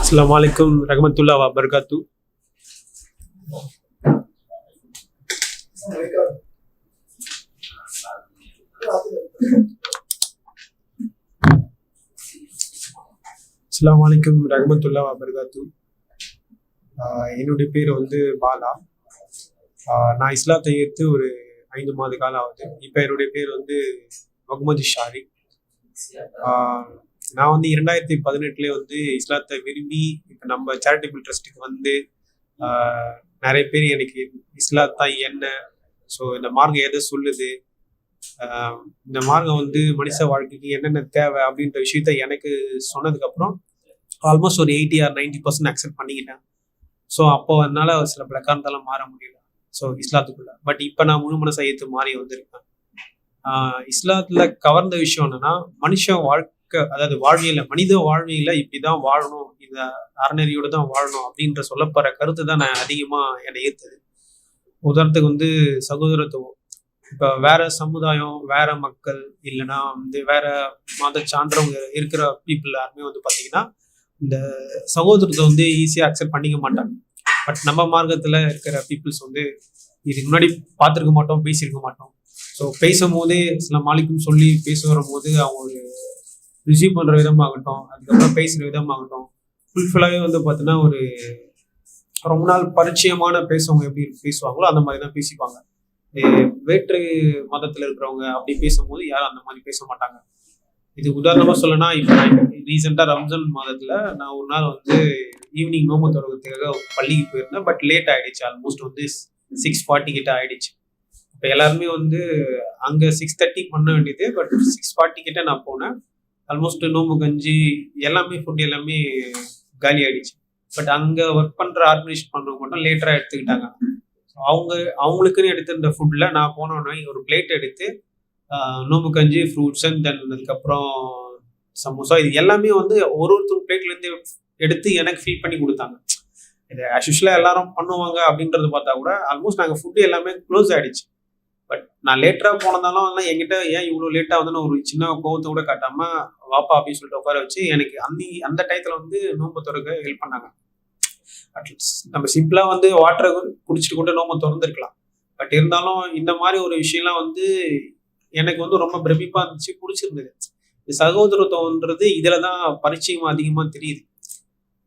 அஸ்லாம் வலைக்கம் ரஹமத்துல்லா வா பர்காத்து அஸ்லாம் வலைக்கம் ரஹமத்துல்லா வா பர்காத்து என்னுடைய பேர் வந்து பாலா. நான் இஸ்லாத்தை ஏற்று ஒரு ஐந்து மாத காலம் ஆகுது. இப்போ என்னுடைய பேர் வந்து முகமது ஷாரி நான் வந்து இரண்டாயிரத்தி பதினெட்டுலேயே வந்து இஸ்லாத்தை விரும்பி இப்போ நம்ம சேரிட்டபிள் ட்ரஸ்ட்டுக்கு வந்து நிறைய பேர் எனக்கு இஸ்லாத்தா என்ன? ஸோ இந்த மார்க்கம் எதை சொல்லுது? இந்த மார்க்கம் வந்து மனுஷ வாழ்க்கைக்கு என்னென்ன தேவை அப்படின்ற விஷயத்த எனக்கு சொன்னதுக்கப்புறம் ஆல்மோஸ்ட் ஒரு eighty or ninety percent accept பண்ணிக்கிட்டேன். ஸோ அப்போ அதனால சில பல காரணத்தால மாற முடியல. ஸோ இஸ்லாத்துக்குள்ள. பட் இப்போ நான் முழு மனசை ஏற்று மாறி வந்திருக்கேன். இஸ்லாத்தில் இஸ்லாத்துல கவர்ந்த விஷயம் என்னன்னா மனுஷன் வாழ்க்கை அதாவது வாழ்வியல மனித வாழ்வியல இப்படிதான் வாழணும் இந்த அறநெறியோட தான் வாழணும் அப்படின்ற சொல்லப்படுற கருத்து தான் நான் அதிகமா என்னை ஈர்த்தது. உதாரணத்துக்கு வந்து சகோதரத்துவம். இப்போ வேற சமுதாயம் வேற மக்கள் இல்லைன்னா வந்து வேற மத சான்றவங்க இருக்கிற பீப்புள் யாருமே வந்து பார்த்தீங்கன்னா இந்த சகோதரத்தை வந்து ஈஸியாக அக்செப்ட் பண்ணிக்க மாட்டாங்க. பட் நம்ம மார்க்கத்தில் இருக்கிற பீப்புள்ஸ் வந்து இதுக்கு முன்னாடி பார்த்துருக்க மாட்டோம் பேசியிருக்க மாட்டோம். ஸோ பேசும்போதே சில மாலிக்கும் சொல்லி பேச வரும்போது அவங்க ரிசீவ் பண்ணுற விதமாகட்டும் அதுக்கப்புறம் பேசுகிற விதமாகட்டும் ஃபுல்ஃபில்லாகவே வந்து பார்த்தீங்கன்னா ஒரு ரொம்ப நாள் பரிச்சயமான பேசுறவங்க எப்படி பேசுவாங்களோ அந்த மாதிரி தான் பேசிப்பாங்க. வேற்று மதத்தில் இருக்கிறவங்க அப்படி பேசும்போது யாரும் அந்த மாதிரி பேச மாட்டாங்க. இது உதாரணமாக சொல்லனா இப்போ நான் ரீசெண்டாக ரம்ஜான் மாதத்தில் நான் ஒரு நாள் வந்து ஈவினிங் நோம்பு தொடர்கிறதுக்காக பள்ளிக்கு போயிருந்தேன். பட் லேட் ஆகிடுச்சு ஆல்மோஸ்ட் வந்து சிக்ஸ் ஃபார்ட்டி கிட்ட ஆகிடுச்சு இப்போ எல்லாருமே வந்து அங்கே சிக்ஸ் தேர்ட்டி பண்ண வேண்டியது பட் சிக்ஸ் ஃபார்ட்டி கிட்ட நான் போனேன். ஆல்மோஸ்ட் நோம்பு கஞ்சி எல்லாமே ஃபுட் எல்லாமே காலி ஆயிடுச்சு. பட் அங்கே ஒர்க் பண்ணுற ஆர்கனைசேஷன் பண்ணுறவங்க மட்டும் லேட்டராக எடுத்துக்கிட்டாங்க. ஸோ அவங்க அவங்களுக்குன்னு எடுத்திருந்த ஃபுட்டில் நான் போனோன்னா ஒரு பிளேட் எடுத்து நோம்பு கஞ்சி ஃப்ரூட்ஸ் அண்ட் தென் அதுக்கப்புறம் சமோசா இது எல்லாமே வந்து ஒரு ஒருத்தர் பிளேட்லேருந்து எடுத்து எனக்கு ஃபீல் பண்ணி கொடுத்தாங்க. இது ஆஸ்யூஷலாக எல்லாரும் பண்ணுவாங்க அப்படின்றத பார்த்தா கூட ஆல்மோஸ்ட் நாங்கள் ஃபுட்டு எல்லாமே க்ளோஸ் ஆகிடுச்சு பட் நான் லேட்டராக போனதாலும் என்கிட்ட ஏன் இவ்வளோ லேட்டாக வந்து ஒரு சின்ன கோவத்தை கூட காட்டாம வாப்பா அப்படின்னு சொல்லிட்டு உட்கார வச்சு எனக்கு அந்த அந்த டயத்தில் வந்து நோம்பு திறக்க ஹெல்ப் பண்ணாங்க. அட்லீஸ்ட் நம்ம சிம்பிளாக வந்து வாட்டரை குடிச்சிட்டு கூட நோம்பு திறந்துருக்கலாம். பட் இருந்தாலும் இந்த மாதிரி ஒரு விஷயம்லாம் வந்து எனக்கு வந்து ரொம்ப பிரமிப்பாக இருந்துச்சு பிடிச்சிருந்தது. இந்த சகோதரத்துவன்றது இதில் தான் பரிச்சயம் அதிகமாக தெரியுது.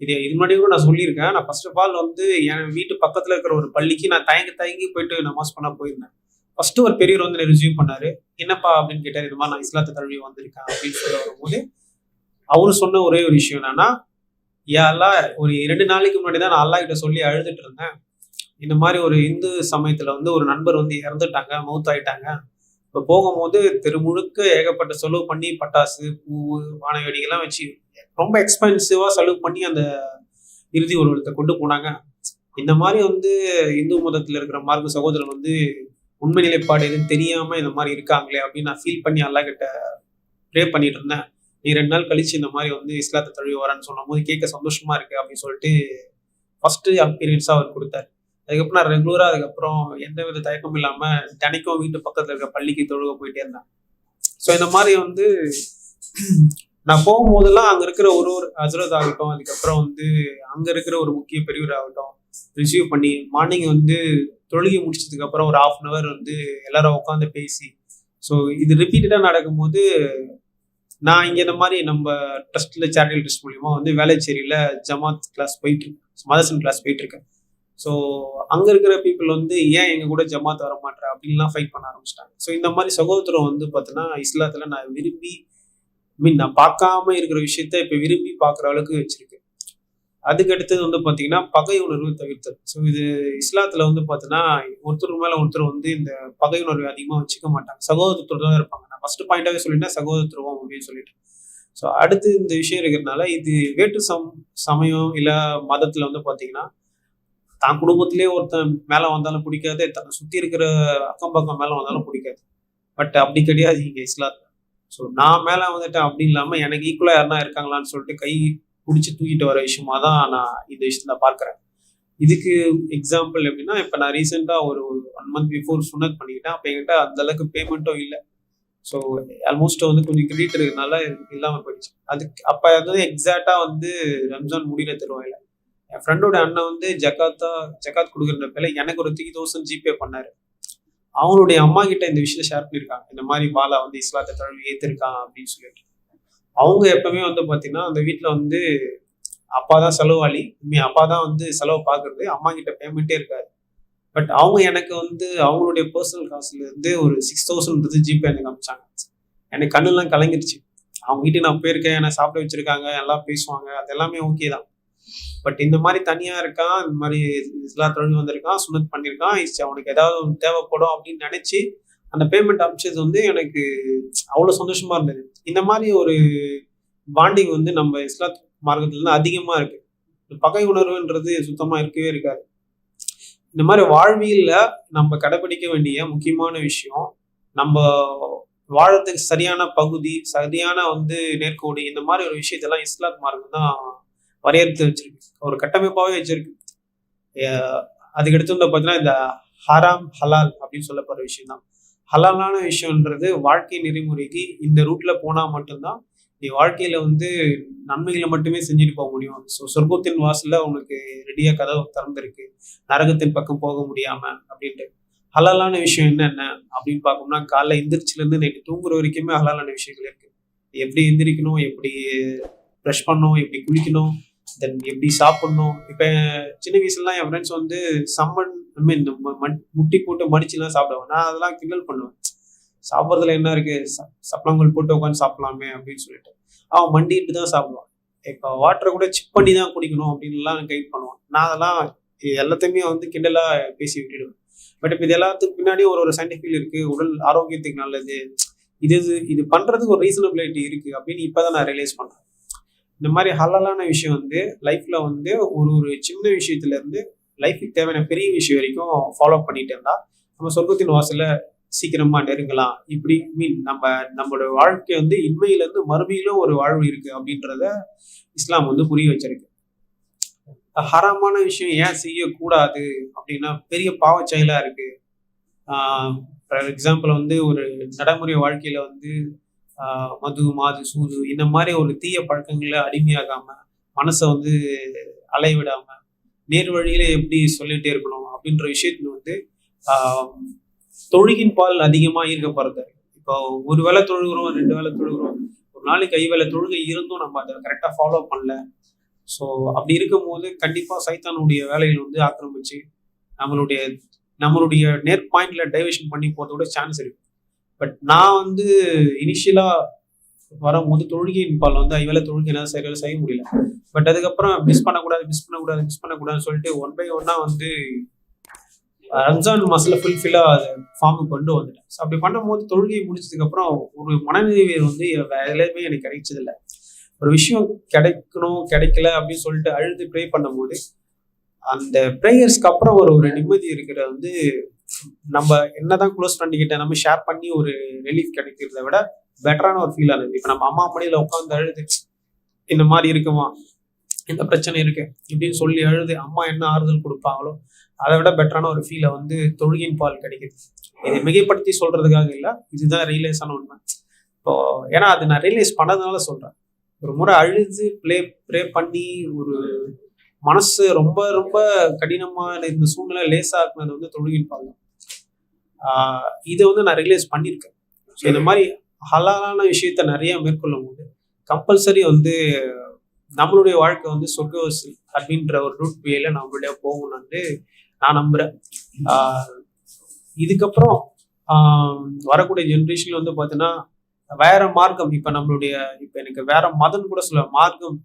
இது இது முன்னாடி கூட நான் சொல்லியிருக்கேன். நான் ஃபர்ஸ்ட் ஆஃப் ஆல் வந்து என் வீட்டு பக்கத்தில் இருக்கிற ஒரு பள்ளிக்கு நான் தயங்கி தயங்கி போயிட்டு நமாஸ் பண்ண போயிருந்தேன். ஃபர்ஸ்ட் ஒரு பெரியவர் வந்து ரிசீவ் பண்ணாரு. என்னப்பா? அப்படின்னு கேட்டார். இது மாதிரி நான் இஸ்லாத்தை தழுவி வந்திருக்கேன். அப்படின்னு சொல்ல வரும்போது அவரு சொன்ன ஒரே ஒரு விஷயம் என்னன்னா யா ஒரு இரண்டு நாளைக்கு முன்னாடி தான் நான் அல்லா கிட்ட சொல்லி அழுதுட்டு இருந்தேன். இந்த மாதிரி ஒரு இந்து சமயத்துல வந்து ஒரு நண்பர் வந்து இறந்துட்டாங்க மவுத் ஆயிட்டாங்க இப்போ போகும்போது தெரு முழுக்க ஏகப்பட்ட செலவு பண்ணி பட்டாசு பூ வானவெடிகள்லாம் வச்சு ரொம்ப எக்ஸ்பென்சிவா செலவு பண்ணி அந்த இறுதி ஊர்வலத்தை கொண்டு போனாங்க. இந்த மாதிரி வந்து இந்து மதத்தில் இருக்கிற மார்க்க சகோதரர் வந்து உண்மை நிலைப்பாடு எதுவும் தெரியாம இந்த மாதிரி இருக்காங்களே அப்படின்னு நான் ஃபீல் பண்ணி அல்லா கிட்ட ப்ரே பண்ணிட்டு இருந்தேன். நீ ரெண்டு நாள் கழிச்சு இந்த மாதிரி வந்து இஸ்லாத்தை தழுவி வரேன்னு சொல்லும் போது கேட்க சந்தோஷமா இருக்கு அப்படின்னு சொல்லிட்டு ஃபர்ஸ்ட் எக்ஸ்பீரியன்ஸா அவர் கொடுத்தாரு. அதுக்கப்புறம் நான் ரெகுலரா அதுக்கப்புறம் எந்த வித தயக்கமும் இல்லாம தினைக்கும் வீட்டு பக்கத்துல இருக்க பள்ளிக்கு தொழுக போயிட்டே இருந்தேன். ஸோ இந்த மாதிரி வந்து நான் போகும்போதெல்லாம் அங்க இருக்கிற ஒரு ஒரு அஜரத் ஆகட்டும் அதுக்கப்புறம் வந்து அங்க இருக்கிற ஒரு முக்கிய பெரியவர் ஆகட்டும் ரிசீவ் பண்ணி மார்னிங் வந்து தொழுகி முடிச்சதுக்கு அப்புறம் ஒரு ஹாஃப் அன் அவர் வந்து எல்லாரும் உட்காந்து பேசி ஸோ இது ரிப்பீட்டடாக நடக்கும்போது நான் இங்கே இந்த மாதிரி நம்ம ட்ரஸ்ட்டில் சேரிட்டல் ட்ரஸ்ட் மூலியமா வந்து வேலைச்சேரியில் ஜமாத் கிளாஸ் போயிட்டுருக்கேன். மதர்சன் மதசன் கிளாஸ் போயிட்டுருக்கேன். ஸோ அங்கே இருக்கிற பீப்புள் வந்து ஏன் எங்கள் கூட ஜமாத் வர மாட்டேற அப்படின்லாம் ஃபைட் பண்ண ஆரம்பிச்சிட்டாங்க. ஸோ இந்த மாதிரி சகோதரம் வந்து பார்த்தோன்னா இஸ்லாத்தில் நான் விரும்பி மீன் நான் பார்க்காம இருக்கிற விஷயத்த இப்போ விரும்பி பார்க்குற அளவுக்கு வச்சிருக்கேன் அதுக்கு அடுத்தது வந்து பார்த்தீங்கன்னா பகை உணர்வு தவிர்த்தல். ஸோ இது இஸ்லாத்தில் வந்து பார்த்தீங்கன்னா ஒருத்தர் மேலே ஒருத்தர் வந்து இந்த பகை உணர்வு அதிகமாக வச்சுக்க மாட்டாங்க. சகோதரத்தோடு தான் இருப்பாங்க. நான் ஃபர்ஸ்ட் பாயிண்டாகவே சொல்லிட்டேன் சகோதரத்துவம் அப்படின்னு சொல்லிட்டு. ஸோ அடுத்து இந்த விஷயம் இருக்கிறதுனால இது வேற்று சம் சமயம் இல்லை மதத்தில் வந்து பார்த்தீங்கன்னா தான் குடும்பத்திலே ஒருத்தன் மேலே வந்தாலும் பிடிக்காது தன்னை சுற்றி இருக்கிற அக்கம் பக்கம் மேலே வந்தாலும் பிடிக்காது. பட் அப்படி கிடையாது இங்கே இஸ்லாத்தில். ஸோ நான் மேலே வந்துட்டேன் அப்படி இல்லாமல் எனக்கு ஈக்குவலாக யாருனா இருக்காங்களான்னு சொல்லிட்டு கை பிடிச்சி தூக்கிட்டு வர விஷயமா தான் நான் இந்த விஷயத்துல பார்க்குறேன். இதுக்கு எக்ஸாம்பிள் எப்படின்னா இப்போ நான் ரீசெண்டாக ஒரு ஒன் மந்த் பிஃபோர் சுனத் பண்ணிக்கிட்டேன். அப்போ என்கிட்ட அந்த அளவுக்கு பேமெண்ட்டும் இல்லை. ஸோ ஆல்மோஸ்ட் வந்து கொஞ்சம் கிரெடிட் இருக்கிறதுனால இல்லாமல் போயிடுச்சு. அதுக்கு அப்போ வந்து எக்ஸாக்டாக வந்து ரம்ஜான் முடிகிற இல்லை என் ஃப்ரெண்டோட அண்ணன் வந்து ஜக்காத்தா ஜக்காத் கொடுக்குறப்பல எனக்கு ஒரு த்ரீ தௌசண்ட் ஜிபே பண்ணாரு. அவங்களுடைய அம்மா கிட்ட இந்த விஷயத்த ஷேர் பண்ணியிருக்காங்க. இந்த மாதிரி பாலா வந்து இஸ்லாத்தை தழுவி ஏற்றிருக்கான் அப்படின்னு சொல்லிட்டு. அவங்க எப்பவுமே வந்து பார்த்தீங்கன்னா அந்த வீட்டில் வந்து அப்பா தான் செலவாளி அப்பா தான் வந்து செலவு பார்க்கறது அம்மா கிட்ட பேமெண்ட்டே இருக்காது. பட் அவங்க எனக்கு வந்து அவங்களுடைய பர்சனல் காசுலேருந்து ஒரு சிக்ஸ் தௌசண்ட் ஜிபே எனக்கு அமிச்சாங்க எனக்கு கண்ணெல்லாம் கலங்கிருச்சு அவங்க வீட்டுக்கு நான் போயிருக்கேன் என்னை சாப்பிட வச்சிருக்காங்க எல்லாம் பேசுவாங்க. அது எல்லாமே ஓகே தான். பட் இந்த மாதிரி தனியா இருக்கான் இந்த மாதிரி எல்லா தொழில் வந்திருக்கான் சுனத் பண்ணியிருக்கான் அவனுக்கு ஏதாவது தேவைப்படும் அப்படின்னு நினைச்சு அந்த பேமெண்ட் அமிச்சது வந்து எனக்கு அவ்வளோ சந்தோஷமா இருந்தது. இந்த மாதிரி ஒரு பாண்டிங் வந்து நம்ம இஸ்லாத் மார்க்கத்துல அதிகமாக அதிகமா இருக்கு. பகை உணர்வுன்றது சுத்தமா இருக்கவே இருக்காது. இந்த மாதிரி வாழ்வியல்ல நம்ம கடைபிடிக்க வேண்டிய முக்கியமான விஷயம் நம்ம வாழறதுக்கு சரியான பகுதி சரியான வந்து நேர்கோடி இந்த மாதிரி ஒரு விஷயத்தெல்லாம் இஸ்லாத் மார்க்கம் தான் வரையறுத்து வச்சிருக்கு. ஒரு கட்டமைப்பாகவே வச்சிருக்கு. அதுக்கு எடுத்து வந்து பார்த்தீங்கன்னா இந்த ஹராம் ஹலால் அப்படின்னு சொல்லப்படுற விஷயம் தான் ஹலாலான விஷயம்ன்றது வாழ்க்கை நெறிமுறைக்கு இந்த ரூட்ல போனால் மட்டும்தான் நீ வாழ்க்கையில வந்து நன்மைகளை மட்டுமே செஞ்சுட்டு போக முடியும். ஸோ சொர்க்கத்தின் வாசல்ல உனக்கு ரெடியாக கதவு திறந்திருக்கு. நரகத்தின் பக்கம் போக முடியாம அப்படின்ட்டு. ஹலாலான விஷயம் என்னென்ன அப்படின்னு பார்க்கணும்னா காலைல எந்திரிச்சிலேருந்து நைட்டு தூங்குற வரைக்குமே ஹலாலான விஷயங்கள் இருக்கு. எப்படி எந்திரிக்கணும் எப்படி ப்ரெஷ் பண்ணணும் எப்படி குளிக்கணும் தென் எப்படி சாப்பிடணும். இப்போ சின்ன வயசுலாம் என் ஃப்ரெண்ட்ஸ் வந்து சம்மன் ஐ மீன் முட்டி போட்டு மடிச்சுலாம் சாப்பிடுவேன் நான் அதெல்லாம் கிண்டல் பண்ணுவேன். சாப்பிட்றதுல என்ன இருக்கு? சப்ளாங்கல் போட்டு உட்காந்து சாப்பிடலாமே அப்படின்னு சொல்லிட்டு. அவன் மண்டிட்டு தான் சாப்பிடுவான். இப்போ வாட்டரை கூட சிப் பண்ணி தான் குடிக்கணும் அப்படின்லாம் கைட் பண்ணுவான். நான் அதெல்லாம் எல்லாத்தையுமே வந்து கிண்டலாக பேசி விட்டுடுவேன். பட் இப்போ இது எல்லாத்துக்கு பின்னாடி ஒரு ஒரு சயின்டிஃபிக் இருக்கு. உடல் ஆரோக்கியத்துக்கு நல்லது. இது இது இது பண்ணுறதுக்கு ஒரு ரீசனபிலிட்டி இருக்கு அப்படின்னு இப்போ தான் நான் ரியலைஸ் பண்ணுறேன் இந்த மாதிரி ஹலாலான விஷயம் வந்து லைஃப்பில் வந்து ஒரு ஒரு சின்ன விஷயத்துல இருந்து லைஃபுக்கு தேவையான பெரிய விஷயம் வரைக்கும் ஃபாலோ பண்ணிட்டு இருந்தா நம்ம சொர்க்கத்தின் வாசல சீக்கிரமா நெருங்கலாம். இப்படி மீன் நம்ம நம்மளோட வாழ்க்கை வந்து இன்மையில இருந்து மறுமையிலும் ஒரு வாழ்வு இருக்கு அப்படின்றத இஸ்லாம் வந்து புரிய வச்சிருக்கு. ஹராமான விஷயம் ஏன் செய்யக்கூடாது அப்படின்னா பெரிய பாவச்செயலா இருக்கு. ஃபார் எக்ஸாம்பிள் வந்து ஒரு நடைமுறை வாழ்க்கையில வந்து மது மாது சூது இந்த மாதிரி ஒரு தீய பழக்கங்களை அடிமையாகாம மனசை வந்து அலைவிடாம நேர் வழியில எப்படி சொல்லிட்டே இருக்கணும் அப்படின்ற விஷயத்துல வந்து தொழுகின் பால் அதிகமா ஈர்க்கப்படுறது இப்போ ஒரு வேலை தொழுகிறோம் ரெண்டு வேலை தொழுகிறோம். ஒரு நாளைக்கு கை வேலை தொழுகை இருந்தும் நம்ம அதை கரெக்டாக ஃபாலோ பண்ணல. ஸோ அப்படி இருக்கும் போது கண்டிப்பா சைத்தானுடைய வேலைகள் வந்து ஆக்கிரமிச்சு நம்மளுடைய நம்மளுடைய நேர் பாயிண்ட்ல டைவர்ஷன் பண்ணி போறதோட சான்ஸ் இருக்கு. பட் நான் வந்து இனிஷியலா வரும்போது தொழுகையின் பால் வந்து ஐவேளை தொழுகை என்ன சரியாக செய்ய முடியல. பட் அதுக்கப்புறம் மிஸ் பண்ணக்கூடாது மிஸ் பண்ணக்கூடாது மிஸ் பண்ணக்கூடாதுன்னு சொல்லிட்டு ஒன் பை ஒன்னா வந்து ரம்ஜான் மாசத்துல ஃபுல்ஃபில்லா அதை ஃபார்முக்கு கொண்டு வந்துட்டேன். ஸோ அப்படி பண்ணும்போது தொழுகையை முடிச்சதுக்கு அப்புறம் ஒரு மனநிறைவு வந்து வேலையுமே எனக்கு கிடைச்சதில்லை. ஒரு விஷயம் கிடைக்கணும் கிடைக்கல அப்படின்னு சொல்லிட்டு அழுது ப்ரே பண்ணும்போது அந்த ப்ரேயர்ஸ்க்கு அப்புறம் ஒரு ஒரு நிம்மதி இருக்கிற வந்து நம்ம என்னதான் க்ளோஸ் பண்ணிக்கிட்ட நம்ம ஷேர் பண்ணி ஒரு ரிலீஃப் கிடைக்கிறத விட பெட்டரான ஒரு ஃபீல் ஆகுது இப்போ நம்ம அம்மா மடியில உட்காந்து அழுது இந்த மாதிரி இருக்குமா? இந்த பிரச்சனை இருக்கு. இப்படின்னு சொல்லி அழுது அம்மா என்ன ஆறுதல் கொடுப்பாங்களோ அதை விட பெட்டரான ஒரு ஃபீலை வந்து தொழுகின் பால் கிடைக்குது. இதை மிகைப்படுத்தி சொல்றதுக்காக இல்லை இதுதான் ரியலைஸ் ஆன உண்மை. இப்போ ஏன்னா அது நான் ரியலைஸ் பண்ணதுனால சொல்றேன். ஒரு முறை அழுது ப்ளே ப்ரே பண்ணி ஒரு மனசு ரொம்ப ரொம்ப கடினமான இந்த சூழ்நிலை லேசாக்குனது வந்து தொழுகின் பால் தான் இதை வந்து நான் ரியலைஸ் பண்ணியிருக்கேன். ஸோ இந்த மாதிரி ஹலாலான விஷயத்த நிறைய மேற்கொள்ளும் போது கம்பல்சரி வந்து நம்மளுடைய வாழ்க்கை வந்து சொர்க்கவசி அப்படின்ற ஒரு ரூட் வேல நம்மளுடைய போகணும்னு வந்து நான் நம்புறேன். இதுக்கப்புறம் வரக்கூடிய ஜென்ரேஷன்ல வந்து பார்த்தீங்கன்னா வேற மார்க்கம் இப்போ நம்மளுடைய இப்போ எனக்கு வேற மதம் கூட சொல்ல மார்க்கம்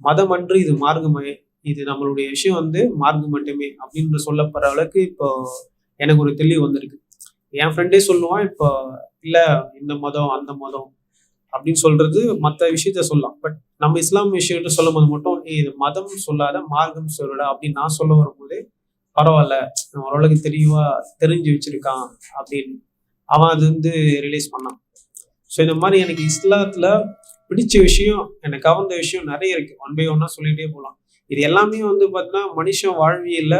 மதம் அன்று இது மார்க்கமே இது நம்மளுடைய விஷயம் வந்து மார்க்கம் மட்டுமே அப்படின்னு சொல்லப்படுற அளவுக்கு இப்போ எனக்கு ஒரு தெளிவு வந்திருக்கு. என் ஃப்ரெண்டே சொல்லுவான் இப்போ இல்லை இந்த மதம் அந்த மதம். அப்படின்னு சொல்றது மற்ற விஷயத்த சொல்லலாம். பட் நம்ம இஸ்லாம் விஷயத்த சொல்லும் போது மட்டும் இது மதம் சொல்லாத மார்க்கம் சொல்லல அப்படின்னு நான் சொல்ல வரும்போது பரவாயில்ல ஓரளவுக்கு தெளிவா தெரிஞ்சு வச்சிருக்கான் அப்படின்னு அவன் அது வந்து ரிலீஸ் பண்ணான். ஸோ இந்த மாதிரி எனக்கு இஸ்லாத்துல பிடிச்ச விஷயம் எனக்கு கவர்ந்த விஷயம் நிறைய இருக்கு. ஒன் பை ஒன்னா சொல்லிட்டே போகலாம் இது எல்லாமே வந்து பார்த்தீங்கன்னா மனுஷன் வாழ்வியல்ல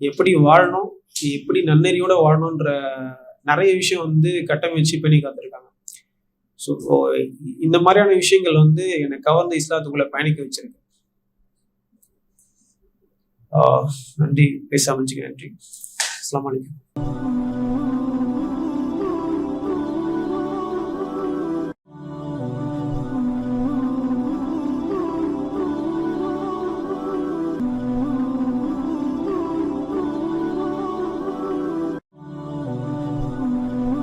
எப்படி வாழணும் எப்படி நன்னெறியோட வாழணுன்ற நிறைய விஷயம் வந்து கட்டமைச்சு பண்ணி காத்திருக்காங்க ஸோ இந்த மாதிரியான விஷயங்கள் வந்து என்னை கவர்ந்து இஸ்லாத்துக்குள்ள பயணிக்க வச்சிருக்கு. ஆஹ் நன்றி. பேச அமைச்சுக்க நன்றி. அஸ்லாம் வலைக்கம்